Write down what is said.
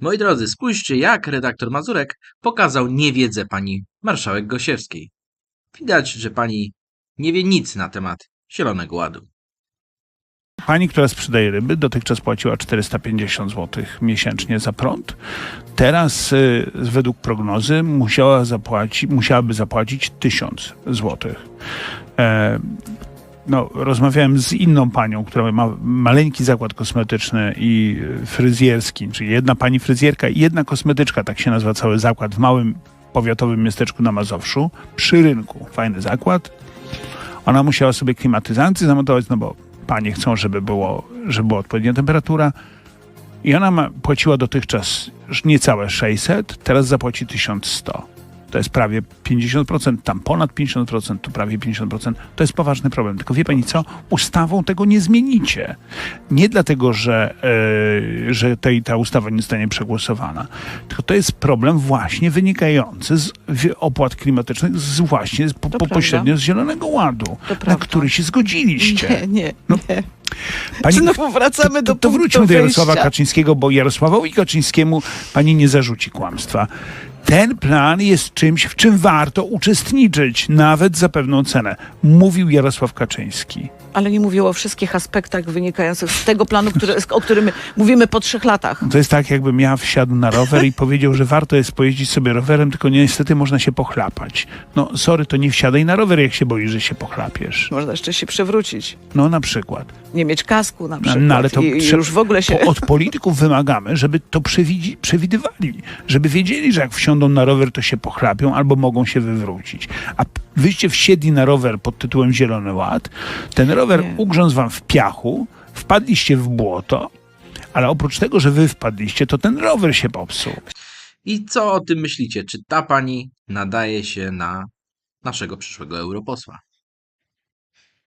Moi drodzy, spójrzcie, jak redaktor Mazurek pokazał niewiedzę pani marszałek Gosiewskiej. Widać, że pani nie wie nic na temat Zielonego Ładu. Pani, która sprzedaje ryby, dotychczas płaciła 450 zł miesięcznie za prąd. Teraz y, według prognozy musiała zapłaci, musiałaby zapłacić 1000 zł. E, no, rozmawiałem z inną panią, która ma maleńki zakład kosmetyczny i fryzjerski, czyli jedna pani fryzjerka i jedna kosmetyczka, tak się nazywa cały zakład w małym powiatowym miasteczku na Mazowszu, przy rynku. Fajny zakład. Ona musiała sobie klimatyzację zamontować, no bo panie chcą, żeby, było, żeby była odpowiednia temperatura. I ona ma, płaciła dotychczas niecałe 600, teraz zapłaci 1100. To jest prawie 50%, tam ponad 50%, tu prawie 50%. To jest poważny problem. Tylko wie pani co? Ustawą tego nie zmienicie. Nie dlatego, że, e, że tej, ta ustawa nie zostanie przegłosowana. Tylko to jest problem właśnie wynikający z opłat klimatycznych, z właśnie z, po, pośrednio z Zielonego Ładu, na który się zgodziliście. Nie, nie, No, nie. Pani- Znowu wracamy do to, to wróćmy do Jarosława wyjścia. Kaczyńskiego, bo Jarosławowi Kaczyńskiemu pani nie zarzuci kłamstwa. Ten plan jest czymś, w czym warto uczestniczyć, nawet za pewną cenę. Mówił Jarosław Kaczyński. Ale nie mówił o wszystkich aspektach wynikających z tego planu, który, o którym mówimy po trzech latach. To jest tak, jakbym ja wsiadł na rower i powiedział, że warto jest pojeździć sobie rowerem, tylko niestety można się pochlapać. No, sorry, to nie wsiadaj na rower, jak się boisz, że się pochlapiesz. Można jeszcze się przewrócić. No, na przykład. Nie mieć kasku na No, przykład. no, ale to I, trze- już w ogóle się... Od polityków wymagamy, żeby to przewidzi, przewidywali, żeby wiedzieli, że jak wsiądą na rower, to się pochlapią albo mogą się wywrócić. A wyście wsiedli na rower pod tytułem Zielony Ład, ten rower Nie. ugrzązł wam w piachu, wpadliście w błoto, ale oprócz tego, że wy wpadliście, to ten rower się popsuł. I co o tym myślicie? Czy ta pani nadaje się na naszego przyszłego europosła?